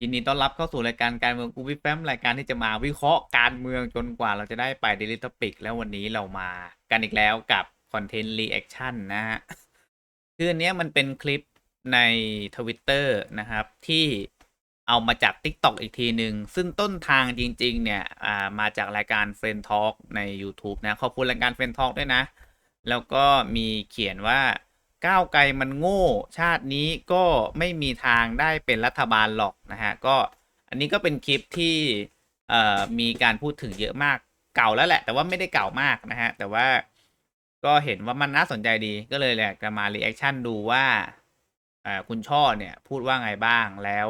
ยินดีต้อนรับเข้าสู่รายการการเมืองกูวิแฟมรายการที่จะมาวิเคราะห์การเมืองจนกว่าเราจะได้ไปเดลิทปิกแล้ววันนี้เรามากันอีกแล้วกับคอนเทนต์รีแอคชั่นนะฮะคืออันนี้มันเป็นคลิปในทวิตเตอร์นะครับ ที่เอามาจาก TikTok อีกทีหนึ่ง ซึ่งต้นทางจริง ๆ เนี่ยามาจากรายการ f r ร e n d Talk ใน YouTube นะ ขอบคุณรายการ f r ร e n d Talk ด้วยนะ แล้วก็มีเขียนว่า ก้าวไกลมันโง่ชาตินี้ก็ไม่มีทางได้เป็นรัฐบาลหรอกนะฮะก็อันนี้ก็เป็นคลิปที่มีการพูดถึงเยอะมากเก่าแล้วแหละ แต่ว่าไม่ได้เก่ามากนะฮะแต่ว่าก็เห็นว่ามันน่าสนใจดีก็เลยอยากจะมารีแอคชั่นดูว่าคุณช่อเนี่ยพูดว่าไงบ้างแล้ว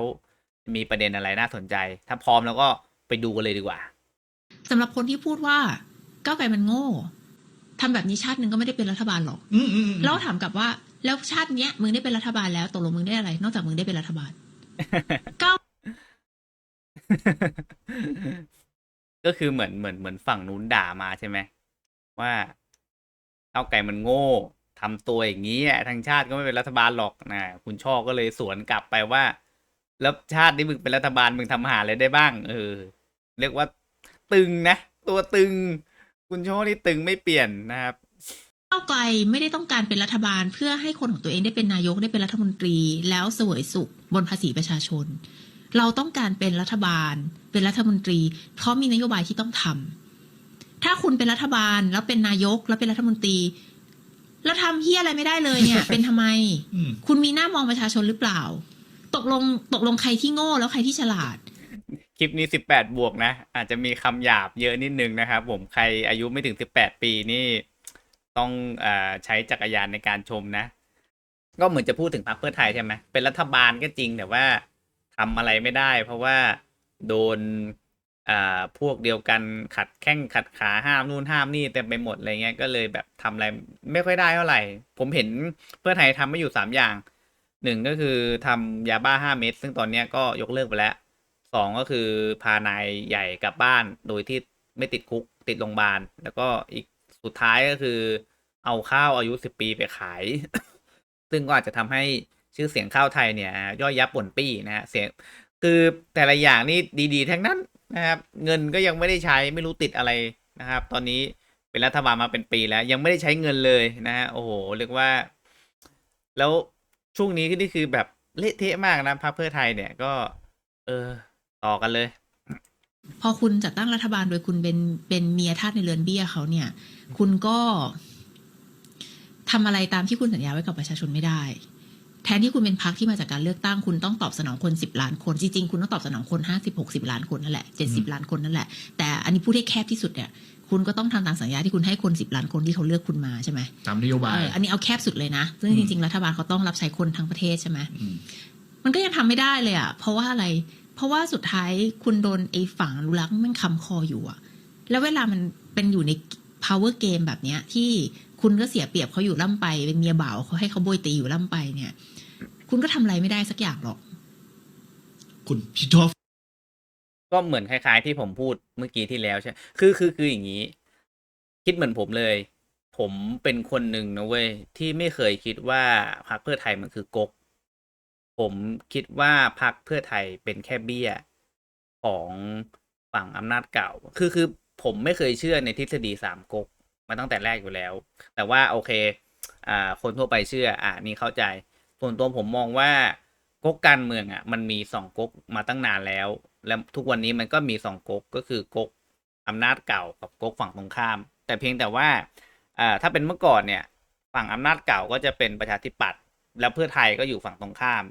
มีประเด็นอะไรน่าสนใจ ถ้าพร้อมแล้วก็ไปดูกันเลยดีกว่าสำหรับคนที่พูดว่าก้าวไกลมันโง่ ทำแบบนี้ชาติหนึ่งก็ไม่ได้เป็นรัฐบาลหรอกอืมอืมอืมแล้วถามกลับว่า แล้วชาติเนี้ยมึงได้เป็นรัฐบาลแล้วตกลงมึงได้อะไร นอกจากมึงได้เป็นรัฐบาลก้าวก็คือเหมือนเหมือนเหมือนฝั่งนู้นด่ามาใช่ไหมว่าก้าวไก่มันโง่ทำตัวอย่างนี้อะทางชาติก็ไม่เป็นรัฐบาลหรอกนะคุณช่อก็เลยสวนกลับไปว่า แล้วชาตินี้มึงเป็นรัฐบาลมึงทำหาอะไรได้บ้าง เออ เรียกว่าตึงนะ ตัวตึง คุณช่อนี่ตึงไม่เปลี่ยนนะครับก้าวไกลไม่ได้ต้องการเป็นรัฐบาล เพื่อให้คนของตัวเองได้เป็นนายกได้เป็นรัฐมนตรี แล้วเสวยสุขบนภาษีประชาชน เราต้องการเป็นรัฐบาล เป็นรัฐมนตรี เพราะมีนโยบายที่ต้องทำถ้าคุณเป็นรัฐบาลแล้วเป็นนายกแล้วเป็นรัฐมนตรี แล้วทำเฮียอะไรไม่ได้เลยเนี่ย เป็นทำไมอืมคุณมีหน้ามองประชาชนหรือเปล่า ตกลงตกลงใครที่โง่แล้วใครที่ฉลาด คลิปนี้สิบแปดบวกนะ อาจจะมีคำหยาบเยอะนิดนึงนะครับผมใครอายุไม่ถึงสิบแปดปีนี่ต้องอใช้จักรยานในการชมนะ ก็เหมือนจะพูดถึงพรรคเพื่อไทยใช่ไหมเป็นรัฐบาลก็จริงแต่ว่าทำอะไรไม่ได้ เพราะว่าโดนพวกเดียวกันขัดแข้งขัดขาห้ามนู่นห้ามนี่เต็มไปหมดอะไรเงี้ยก็เลยแบบทำอะไรไม่ค่อยได้เท่าไหร่ ผมเห็นเพื่อไทยทำไม่อยู่สามอย่างหนึ่งก็คือทำยาบ้าห้าเม็ดซึ่งตอนนี้ก็ยกเลิกไปแล้ว สองก็คือพานายใหญ่กลับบ้านโดยที่ไม่ติดคุกติดโรงพยาบาล แล้วก็อีกสุดท้ายก็คือเอาข้าวอายุสิบปีไปขาย ซึ่งก็อาจจะทำให้ชื่อเสียงข้าวไทยเนี่ย ย่อยยับป่นปี้นะฮะเสียงคือแต่ละอย่างนี่ดีๆ ทั้งนั้นนะครับ เงินก็ยังไม่ได้ใช้ไม่รู้ติดอะไรนะครับ ตอนนี้เป็นรัฐบาลมาเป็นปีแล้ว ยังไม่ได้ใช้เงินเลยนะฮะโอ้โหเรียกว่า แล้วช่วงนี้ก็นี่คือแบบเละเทะมากนะพรรคเพื่อไทยเนี่ยก็ เออ ต่อกันเลย พอคุณจัดตั้งรัฐบาลโดยคุณเป็นเป็นเมียทาสในเรือนเบี้ยเขาเนี่ย คุณก็ทำอะไรตามที่คุณสัญญาไว้กับประชาชนไม่ได้ แทนที่คุณเป็นพรรคที่มาจากการเลือกตั้งคุณต้องตอบสนองคนสิบล้านคนจริงๆคุณต้องตอบสนองคนห้าสิบหกสิบล้านคนนั่นแหละเจ็ดสิบล้านคนนั่นแหละแต่อันนี้พูดให้แคบที่สุดเนี่ยคุณก็ต้องทำตามสัญญาที่คุณให้คนสิบล้านคนที่เขาเลือกคุณมาใช่ไหมตามนโยบายเอออันนี้เอาแคบสุดเลยนะ ซึ่งอืมจริงๆ รัฐบาลเขาต้องรับใช้คนทั้งประเทศใช่ไหมอืมมันก็ยังทำไม่ได้เลยอะเพราะว่าอะไร เพราะว่าสุดท้ายคุณโดนไอ้ฝั่งอนุรักษ์มันคำคออยู่อะแล้วเวลามันเป็นอยู่ใน power game แบบเนี้ย ที่คุณก็เสียเปรียบเขาอยู่ล่ำไป เป็นเมียบ่าวเขาให้เขาโบยตีอยู่ล่ำไปเนี่ย คุณก็ทำอะไรไม่ได้สักอย่างหรอก คุณพี่ทอฟก็เหมือนคล้าย ๆ ที่ผมพูดเมื่อกี้ที่แล้วใช่คือคือคืออย่างนี้ คิดเหมือนผมเลย ผมเป็นคนหนึ่งนะเว้ยที่ไม่เคยคิดว่าพรรคเพื่อไทยมันคือกก ผมคิดว่าพรรคเพื่อไทยเป็นแค่เบี้ยของฝั่งอำนาจเก่า คือคือผมไม่เคยเชื่อในทฤษฎีสามก๊กมาตั้งแต่แรกอยู่แล้ว แต่ว่าโอเค อ่า คนทั่วไปเชื่อ อ่านี่เข้าใจ ส่วนตัวผมมองว่าก๊กการเมืองอะ มันมีสองก๊กมาตั้งนานแล้ว แล้วทุกวันนี้มันก็มีสองก๊กก็คือก๊กอำนาจเก่ากับก๊กฝั่งตรงข้าม แต่เพียงแต่ว่า อ่า ถ้าเป็นเมื่อก่อนเนี่ย ฝั่งอำนาจเก่าก็จะเป็นประชาธิปัตย์ แล้วเพื่อไทยก็อยู่ฝั่งตรงข้าม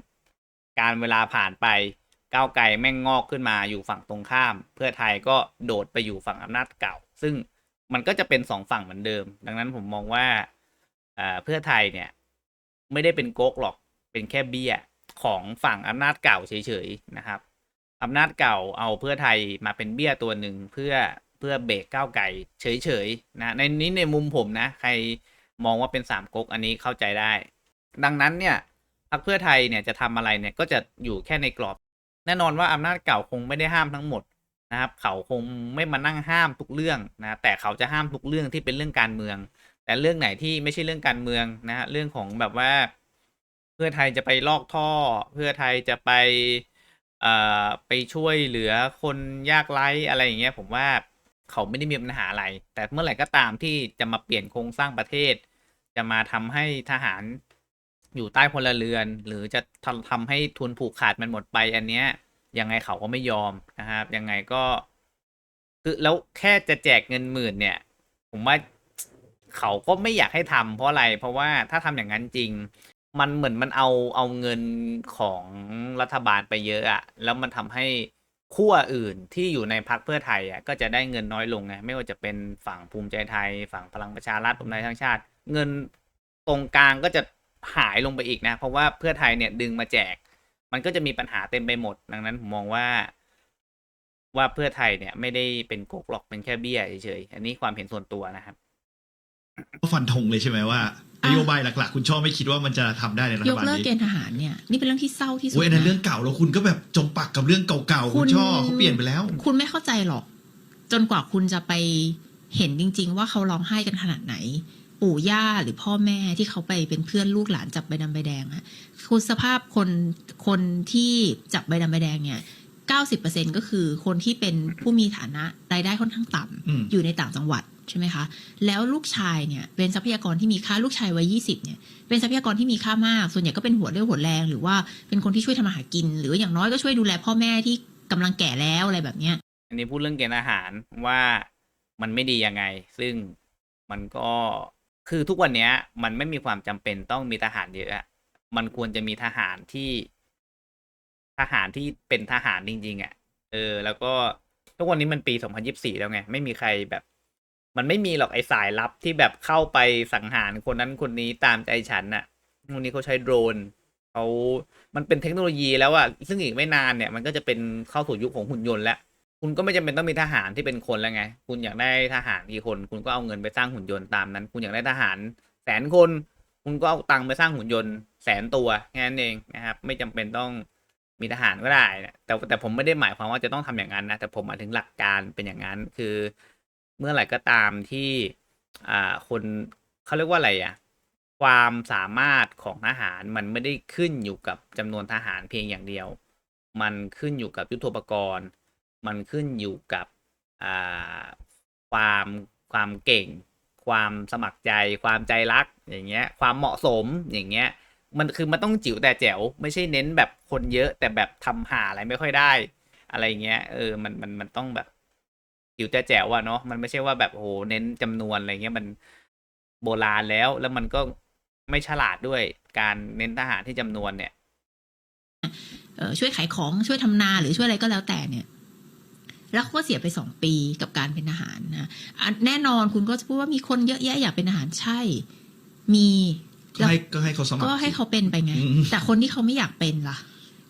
การเวลาผ่านไปก้าวไกลแม่งงอกขึ้นมาอยู่ฝั่งตรงข้าม เพื่อไทยก็โดดไปอยู่ฝั่งอำนาจเก่า ซึ่งมันก็จะเป็นสองฝั่งเหมือนเดิม ดังนั้นผมมองว่าอ่าเพื่อไทยเนี่ยไม่ได้เป็นโก๊กหรอกเป็นแค่เบี้ยของฝั่งอำนาจเก่าเฉยๆนะครับอำนาจเก่าเอาเพื่อไทยมาเป็นเบี้ยตัวหนึ่งเพื่อเพื่อเบรกก้าวไก่เฉยๆนะในนี้ในมุมผมนะ ใครมองว่าเป็นสามก๊กอันนี้เข้าใจได้ ดังนั้นเนี่ย พรรคเพื่อไทยเนี่ยจะทำอะไรเนี่ยก็จะอยู่แค่ในกรอบ แน่นอนว่าอำนาจเก่าคงไม่ได้ห้ามทั้งหมดนะครับ เขาคงไม่มานั่งห้ามทุกเรื่องนะแต่เขาจะห้ามทุกเรื่องที่เป็นเรื่องการเมือง แต่เรื่องไหนที่ไม่ใช่เรื่องการเมืองนะฮะเรื่องของแบบว่า เพื่อไทยจะไปลอกท่อ เพื่อไทยจะไปเอ่อไปช่วยเหลือคนยากไร้อะไรอย่างเงี้ยผมว่าเขาไม่ได้มีปัญหาอะไร แต่เมื่อไหร่ก็ตามที่จะมาเปลี่ยนโครงสร้างประเทศ จะมาทำให้ทหาร อยู่ใต้พลเรือน หรือจะทำทำให้ทุนผูกขาดมันหมดไป อันเนี้ยยังไงเขาก็ไม่ยอมนะครับ ยังไงก็ คือแล้วแค่จะแจกเงินหมื่นเนี่ย ผมว่าเขาก็ไม่อยากให้ทำเพราะอะไร เพราะว่าถ้าทำอย่างนั้นจริง มันเหมือนมันเอาเอาเงินของรัฐบาลไปเยอะอะแล้วมันทำให้ขั้วอื่นที่อยู่ในพรรคเพื่อไทยอะก็จะได้เงินน้อยลงไงไม่ว่าจะเป็นฝั่งภูมิใจไทย ฝั่งพลังประชารัฐรวมไทยทั้งชาติ เงินตรงกลางก็จะ หายลงไปอีกนะ เพราะว่าเพื่อไทยเนี่ยดึงมาแจก มันก็จะมีปัญหาเต็มไปหมด ดังนั้นผมมองว่า ว่าเพื่อไทยเนี่ย ไม่ได้เป็นกกหรอกเป็นแค่เบี้ยเฉยๆอันนี้ความเห็นส่วนตัวนะครับก็ฟันธงเลยใช่ไหมว่าอะนโยบายหลักๆ คุณชอบไม่คิดว่ามันจะทำได้ในรัยฐกบาลเลิกนี้เกณฑ์ทหารเนี่ยนี่เป็นเรื่องที่เศร้าที่สุดโอ้ยอันนั้นนะเรื่องเก่าแล้วคุณก็แบบจมปักกับเรื่องเก่าๆคุคุณณชอบเขาเปลี่ยนไปแล้ว คุณไม่เข้าใจหรอก จนกว่าคุณจะไปเห็นจริง ๆ ว่าเขาร้องไห้กันขนาดไหน ปู่ย่าหรือพ่อแม่ที่เขาไปเป็นเพื่อนลูกหลานจับใบดำใบแดงอะคุณสภาพคนคนที่จับใบดำใบแดงเนี่ยเก้าสิบเปอร์เซ็นก็คือคนที่เป็นผู้มีฐานะรายได้ค่อนข้างต่ำอืมอยู่ในต่างจังหวัดใช่ไหมคะ แล้วลูกชายเนี่ยเป็นทรัพยากรที่มีค่าลูกชายวัยยี่สิบเนี่ยเป็นทรัพยากรที่มีค่ามาก ส่วนใหญ่ก็เป็นหัวเรี่ยวหัวแรง หรือว่าเป็นคนที่ช่วยทำมาหากิน หรืออย่างน้อยก็ช่วยดูแลพ่อแม่ที่กำลังแก่แล้วอะไรแบบเนี้ย อันนี้พูดเรื่องเกณฑ์อาหารว่ามันไม่ดียังไง ซึ่งมันก็ คือทุกวันเนี้ย มันไม่มีความจำเป็นต้องมีทหารเยอะมันควรจะมีทหารที่ทหารที่เป็นทหารจริง ๆอะ่ะ เออ แล้วก็ทุกวันนี้มันปี2024แล้วไง ไม่มีใครแบบ มันไม่มีหรอกไอ้สายลับที่แบบเข้าไปสังหารคนนั้นคนนี้ตามใจฉันน่ะวันนี้เขาใช้โดรนเขามันเป็นเทคโนโลยีแล้วอะซึ่งอีกไม่นานเนี่ย มันก็จะเป็นเข้าสู่ยุคของหุ่นยนต์แล้ว คุณก็ไม่จำเป็นต้องมีทหารที่เป็นคนแล้วไง คุณอยากได้ทหารกี่คน คุณก็เอาเงินไปสร้างหุ่นยนต์ตามนั้น คุณอยากได้ทหารแสนคน คุณก็เอาตังค์ไปสร้างหุ่นยนต์แสนตัวแค่นั้นเองนะครับ ไม่จำเป็นต้องมีทหารก็ได้นะแต่แต่ผมไม่ได้หมายความว่าจะต้องทำอย่างนั้นนะ แต่ผมหมายถึงหลักการเป็นอย่างนั้น คือเมื่อไหร่ก็ตามที่อ่าคนเขาเรียกว่าอะไรอะความสามารถของทหารมันไม่ได้ขึ้นอยู่กับจำนวนทหารเพียงอย่างเดียว มันขึ้นอยู่กับยุทโธปกรณ์ มันขึ้นอยู่กับความความเก่ง ความสมัครใจ ความใจรักอย่างเงี้ย ความเหมาะสมอย่างเงี้ย มันคือมันต้องจิ๋วแต่แจ๋ว ไม่ใช่เน้นแบบคนเยอะแต่แบบทำหาอะไรไม่ค่อยได้ อะไรเงี้ยเออมันมันมันต้องแบบจิ๋วแต่แจ๋วอะเนาะมันไม่ใช่ว่าแบบโอ้โหเน้นจำนวนอะไรเงี้ยมันโบราณแล้วแล้วมันก็ไม่ฉลาดด้วยการเน้นทหารที่จำนวนเนี่ยเอ่อช่วยขายของช่วยทำนาหรือช่วยอะไรก็แล้วแต่เนี่ย แล้วเขาก็เสียไปสองปีกับการเป็นทหารนะอะแน่นอนคุณก็จะพูดว่ามีคนเยอะแยะอยากเป็นทหารใช่ มีก็ให้ก็ให้เขาสมัครก็ให้เขาเป็นไปไงอืมแต่คนที่เขาไม่อยากเป็นล่ะ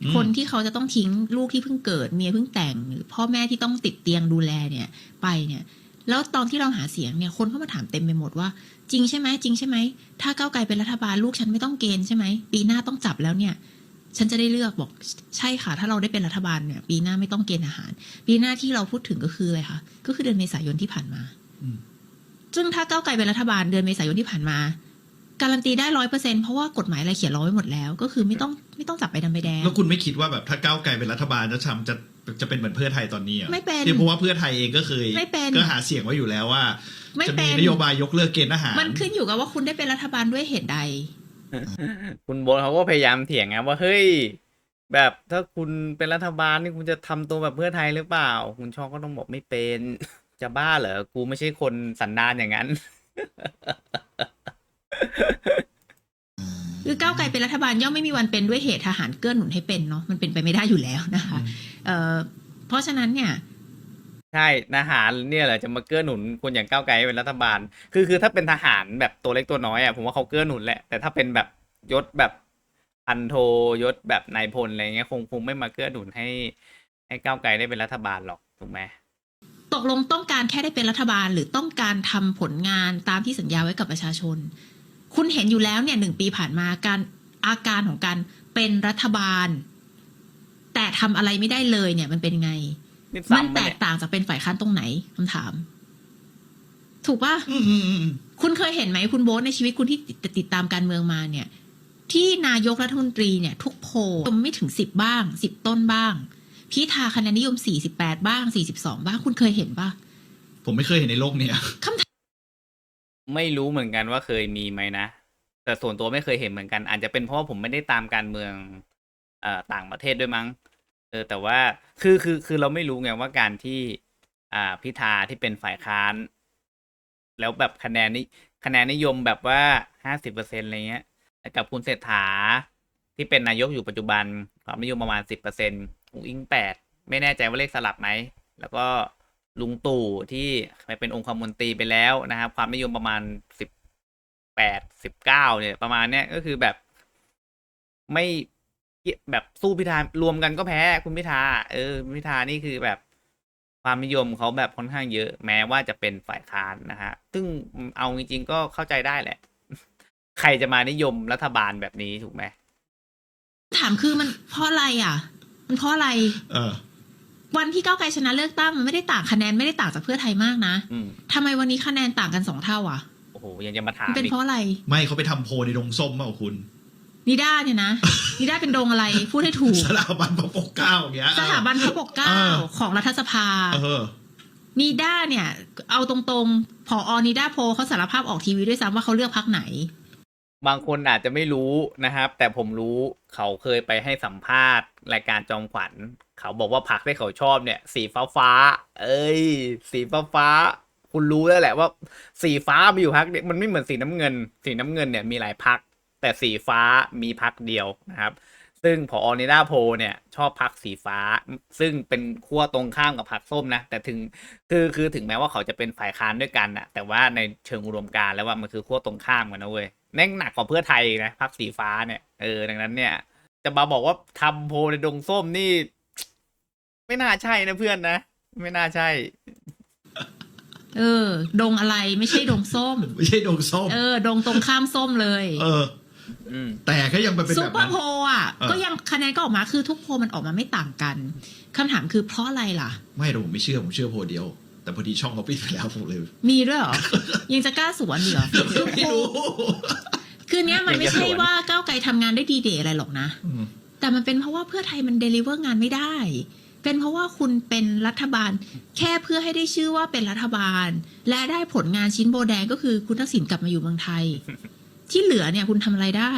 อืมคนที่เขาจะต้องทิ้งลูกที่เพิ่งเกิดเมียเพิ่งแต่งหรือพ่อแม่ที่ต้องติดเตียงดูแลเนี่ย ไปเนี่ย แล้วตอนที่เราหาเสียงเนี่ยคนเข้ามาถามเต็มไปหมดว่า จริงใช่ไหมจริงใช่ไหมถ้าก้าวไกลเป็นรัฐบาลลูกฉันไม่ต้องเกณฑ์ใช่ไหมปีหน้าต้องจับแล้วเนี่ย ฉันจะได้เลือกบอกใช่ค่ะ ถ้าเราได้เป็นรัฐบาลเนี่ย ปีหน้าไม่ต้องเกณฑ์อาหาร ปีหน้าที่เราพูดถึงก็คืออะไรคะก็คือเดือนเมษายนที่ผ่านมาอืมซึ่งถ้าก้าวไกลเป็นรัฐบาลเดือนเมษายนที่ผ่านมา การันตีได้ร้อยเปอร์เซ็นเพราะว่ากฎหมายอะไรเขียนรอไว้หมดแล้ว ก็คือไม่ต้องไม่ต้องจับไปดำไปแดงแล้วคุณไม่คิดว่าแบบถ้าก้าวไกลเป็นรัฐบาลจะทำจะจะเป็นเหมือนเพื่อไทยตอนนี้อะไม่เป็นเพราะว่าเพื่อไทยเองก็เคยไม่เป็นก็หาเสียงไว้อยู่แล้วว่าไม่จะเป็มีนนโยบายยกเลิกเกณฑ์ทหารมันขึ้นอยู่กับว่าคุณได้เป็นรัฐบาลด้วยเหตุใด คุณโบทเขาก็พยายามเถียงไงว่าเฮ้ย แบบถ้าคุณเป็นรัฐบาลนี่คุณจะทำตัวแบบเพื่อไทยหรือเปล่า คุณชอก็ต้องบอกไม่เป็น จะบ้าเหรอกูไม่ใช่คนสันดานอย่างนั้น คือก้าวไกลเป็นรัฐบาลย่อมไม่มีวันเป็นด้วยเหตุทหารเกื้อหนุนให้เป็นเนาะมันเป็นไปไม่ได้อยู่แล้วนะคะเอ่อเพราะฉะนั้นเนี่ย ใช่ทหารเนี่ยแหละจะมาเกื้อหนุนคนอย่างก้าวไกลให้เป็นรัฐบาล คือคือถ้าเป็นทหารแบบตัวเล็กตัวน้อยอะผมว่าเขาเกื้อหนุนแหละ แต่ถ้าเป็นแบบยศแบบพันโทยศแบบนายพลอะไรเงี้ยคงคงไม่มาเกื้อหนุนให้ให้ก้าวไกลได้เป็นรัฐบาลหรอกถูกไหมตกลงต้องการแค่ได้เป็นรัฐบาล หรือต้องการทำผลงานตามที่สัญญาไว้กับประชาชน คุณเห็นอยู่แล้วเนี่ยหนึ่งปีผ่านมาการอาการของการเป็นรัฐบาล แต่ทำอะไรไม่ได้เลยเนี่ยมันเป็นไง นี่มันซ้ำแตปะกเนี่ยต่างจากเป็นฝ่ายค้านตรงไหนคำถาม ถูกปะอืมอืมอืมคุณเคยเห็นไหมคุณโบ๊ทในชีวิตคุณที่ติดติดตามการเมืองมาเนี่ย ที่นายกรัฐมนตรีเนี่ย ทุกโพลไม่ถึงสิบบ้างสิบต้นบ้าง พิธาคะแนนนิยม48บ้าง42บ้างคุณเคยเห็นปะ ผมไม่เคยเห็นในโลกเนี้ยไม่รู้เหมือนกันว่าเคยมีไหมนะ แต่ส่วนตัวไม่เคยเห็นเหมือนกัน อาจจะเป็นเพราะว่าผมไม่ได้ตามการเมืองเอ่อต่างประเทศด้วยมั้ง เออแต่ว่าคือคือคือเราไม่รู้ไงว่าการที่ อ่าพิธาที่เป็นฝ่ายค้าน แล้วแบบคะแนนนี้คะแนนนิยมแบบว่าห้าสิบเปอร์เซ็นอะไรเงี้ยแต่กับคุณเศรษฐาที่เป็นนายกอยู่ปัจจุบันความนิยมประมาณสิบเปอร์เซ็นต์อุ้งอิงแปดไม่แน่ใจว่าเลขสลับไหม แล้วก็ลุงตู่ที่ไปเป็นองคมนตรีไปแล้วนะครับ ความนิยมประมาณสิบแปดสิบเก้าเนี่ย ประมาณเนี้ยก็คือแบบไม่ แบบสู้พิธารวมกันก็แพ้คุณพิธาเออคุณพิธานี่คือแบบความนิยมเขาแบบค่อนข้างเยอะ แม้ว่าจะเป็นฝ่ายค้านนะฮะ ซึ่งเอาจริงๆก็เข้าใจได้แหละ ใครจะมานิยมรัฐบาลแบบนี้ถูกไหมถามคือมันเพราะอะไรอะ มันเพราะอะไร เออ วันที่ก้าวไกลชนะเลือกตั้งมันไม่ได้ต่างคะแนนไม่ได้ต่างจากเพื่อไทยมากนะอืมทำไมวันนี้คะแนนต่างกันสองเท่าอะโอ้โหยังจะมาถามมันเป็นอีกเพราะอะไร ไม่เขาไปทำโพลในดงส้มเปล่าคุณ นิด้าเนี่ยนะนิด้าเป็นดงอะไรพูดให้ถูก สถาบันพระปกเกล้าอย่างเงี้ยสถาบันพระปกเกล้าเออของรัฐสภาเออนิด้าเนี่ย เอาตรงๆพออนิด้าโพลเขาสารภาพออกทีวีด้วยซ้ำว่าเขาเลือกพักไหน บางคนอาจจะไม่รู้นะครับ แต่ผมรู้เขาเคยไปให้สัมภาษณ์ รายการจอมขวัญ เขาบอกว่าพักที่เขาชอบเนี่ย สีฟ้าฟ้าๆเอ้ย สีฟ้าฟ้าๆคุณรู้แล้วแหละว่า สีฟ้ามีอยู่พักเนี่ยมันไม่เหมือนสีน้ำเงิน สีน้ำเงินเนี่ยมีหลายพัก แต่สีฟ้ามีพักเดียวนะครับ ซึ่งพออนิดาโพลเนี่ยชอบพักสีฟ้า ซึ่งเป็นขั้วตรงข้ามกับพักส้มนะ แต่ถึงคือคือถึงแม้ว่าเขาจะเป็นฝ่ายค้านด้วยกันนะแต่ว่าในเชิงอุดมการณ์แล้วว่ามันคือขั้วตรงข้ามกันนะเว้ยแน่งหนักกว่าเพื่อไทยอีกนะพักสีฟ้าเนี่ยเออดังนั้นเนี่ย จะมาบอกว่าทำโพลในดงส้มนี่ ไม่น่าใช่นะเพื่อนนะไม่น่าใช่ เออ ดงอะไรไม่ใช่ดงส้ม ไม่ใช่ดงส้ม เออ ดงตรงข้ามส้มเลย เอออืม แต่ก็ยังไปเป็นซูแบบเปอนั้ร์น โพลอะ เออ ก็ยังคะแนนก็ออกมาคือทุกโพลมันออกมาไม่ต่างกันคำถามคือเพราะอะไรล่ะ ไม่แต่ผมไม่เชื่อผมเชื่อโพลเดียว แต่พอดีช่องเขาปิดไปแล้วผมเลยมีด้วยเหรอ ยังจะกล้าสวนอีกเหรอทุกไม่โพลรู้คือเนี้ยมันไม่ใช่ว่าก้าวไกลทำงานได้ดีเดย์อะไรหรอกนะ อืมแต่มันเป็นเพราะว่าเพื่อไทยมันเดลิเวอร์งานไม่ได้ เป็นเพราะว่าคุณเป็นรัฐบาล แค่เพื่อให้ได้ชื่อว่าเป็นรัฐบาล และได้ผลงานชิ้นโบแดงก็คือคุณทักษิณกลับมาอยู่เมืองไทย ที่เหลือเนี่ยคุณทำอะไรได้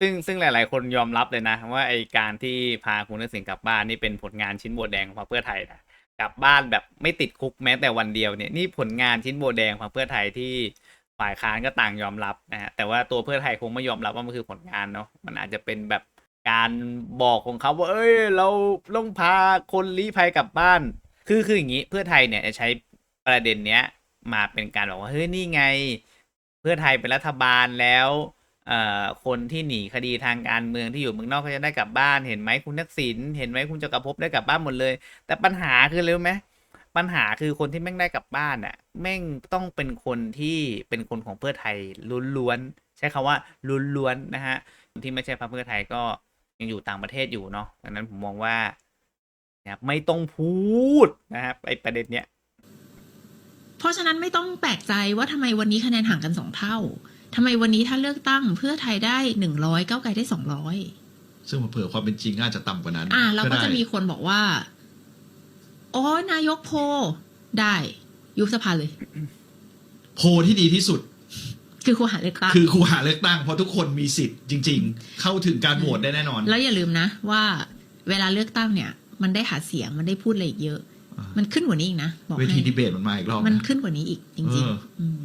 ซึ่งซึ่งหลาย ๆ คนยอมรับเลยนะ ว่าไอการที่พาคุณทักษิณกลับบ้านนี่เป็นผลงานชิ้นโบแดงของพรรคเพื่อไทยนะกลับบ้านแบบไม่ติดคุกแม้แต่วันเดียวเนี่ยนี่ผลงานชิ้นโบแดงของพรรคเพื่อไทยที่ฝ่ายค้านก็ต่างยอมรับนะฮะแต่ว่าตัวเพื่อไทยคงไม่ยอมรับว่ามันคือผลงานเนาะมันอาจจะเป็นแบบการบอกของเขาว่า เอ้ย เราต้องพาคนลี้ภัยกลับบ้าน คือคืออย่างนี้เพื่อไทยเนี่ยจะใช้ประเด็นเนี้ยมาเป็นการบอกว่าเฮ้ยนี่ไง เพื่อไทยเป็นรัฐบาลแล้วคนที่หนีคดีทางการเมืองที่อยู่เมืองนอกก็จะได้กลับบ้าน เห็นไหมคุณทักษิณเห็นไหมคุณจักรภพได้กลับบ้านหมดเลย แต่ปัญหาคืออะไรรู้ไหมปัญหาคือคนที่แม่งได้กลับบ้านอะแม่งต้องเป็นคนที่เป็นคนของเพื่อไทยล้วนๆใช้คำว่าล้วนๆนะฮะที่ไม่ใช่พรรคเพื่อไทยก็ยังอยู่ต่างประเทศอยู่เนาะดังนั้นผมมองว่านะครับไม่ต้องพูดนะครับไอประเด็นเนี้ย เพราะฉะนั้นไม่ต้องแปลกใจว่าทำไมวันนี้คะแนนห่างกันสองเท่าทำไมวันนี้ถ้าเลือกตั้งเพื่อไทยได้หนึ่งร้อยก้าวไกลได้สองร้อยซึ่งเผื่อความเป็นจริงอาจจะต่ำกว่านั้น อ่าเราก็ได้จะมีคนบอกว่าโอ้ยนายกโพลได้ยุบสภาเลย โพลที่ดีที่สุด คือคูหาเลือกตั้งคือครูหาเลือกตั้งเพราะทุกคนมีสิทธิ์จริง ๆ เข้าถึงการโหวตได้แน่นอน แล้วอย่าลืมนะว่า เวลาเลือกตั้งเนี่ย มันได้หาเสียงมันได้พูดอะไรอีกเยอะอ่า มัมันขึ้นกว่านี้อีกนะบอกเวให้ทีดีเบตมันมาอีกรอบมันนะขึ้นกว่านี้อีกจริงเออๆอืม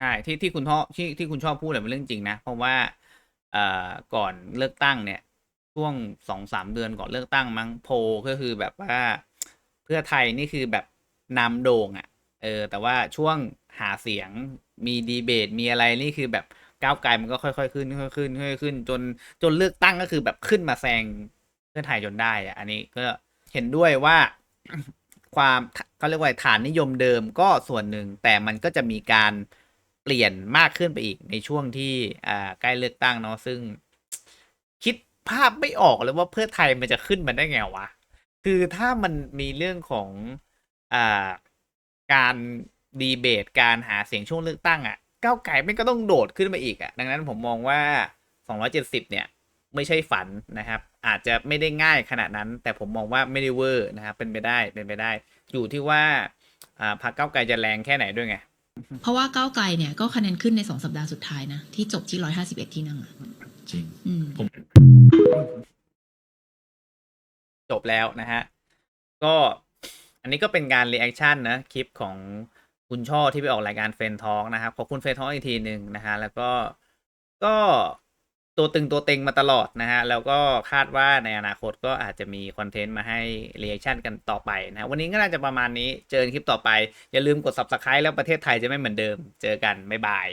ใช่ที่ที่คุณชอบที่ที่คุณชอบพูดเนี่ยเป็นเรื่องจริงนะ เพราะว่าเอ่อก่อนเลือกตั้งเนี่ย ช่วงสองสามเดือนก่อนเลือกตั้งมั้งโพลก็คือแบบว่าเพื่อไทยนี่คือแบบนำโด่งอะ่ะ เออ แต่ว่าช่วงหาเสียงมีดีเบตมีอะไรนี่คือแบบก้าวไกลมันก็ค่อยๆขึ้นค่อยๆขึ้นค่อยๆขึ้น จนจนเลือกตั้งก็คือแบบขึ้นมาแซงเพื่อไทยจนได้อะ่ะ อันนี้ก็เห็นด้วยว่า ความเขาเรียกว่าฐานนิยมเดิมก็ส่วนหนึ่ง แต่มันก็จะมีการเปลี่ยนมากขึ้นไปอีกในช่วงที่ใกล้เลือกตั้งเนาะซึ่ง คิดภาพไม่ออกเลยว่าเพื่อไทยมันจะขึ้นมาได้ไงวะคือถ้ามันมีเรื่องของอการดีเบตการหาเสียงช่วงเลือกตั้งอะ่ะก้าวไก่ไม่ก็ต้องโดดขึ้นมาอีกอะ่ะดังนั้นผมมองว่า 270 เนี่ย ไม่ใช่ฝันนะครับ อาจจะไม่ได้ง่ายขนาดนั้น แต่ผมมองว่าไม่ได้เวอร์นะครับเป็นไปได้เป็นไปได้ อยู่ที่ว่าอ่าพรรคก้าวไกลจะแรงแค่ไหนด้วยไง เพราะว่าก้าวไกลเนี่ยก็คะแนนขึ้นในสองสัปดาห์สุดท้ายนะ ที่จบที่ร้อยห้าสิบเอ็ดที่นั่งอะจริงอืมผมจบแล้วนะฮะ ก็อันนี้ก็เป็นการรีแอคชั่นนะคลิปของคุณช่อที่ไปออกรายการเฟนทองนะครับ ขอบคุณเฟนทองอีกทีหนึ่งนะฮะ แล้วก็ก็ ตัวตึงตัวเต็งมาตลอดนะฮะ แล้วก็คาดว่าในอนาคตก็อาจจะมีคอนเทนต์มาให้เรีแอคชั่นกันต่อไปนะะวันนี้ก็น่าจะประมาณนี้ เจอคลิปต่อไป อย่าลืมกด subscribe แล้วประเทศไทยจะไม่เหมือนเดิม เจอกัน บ๊ายบาย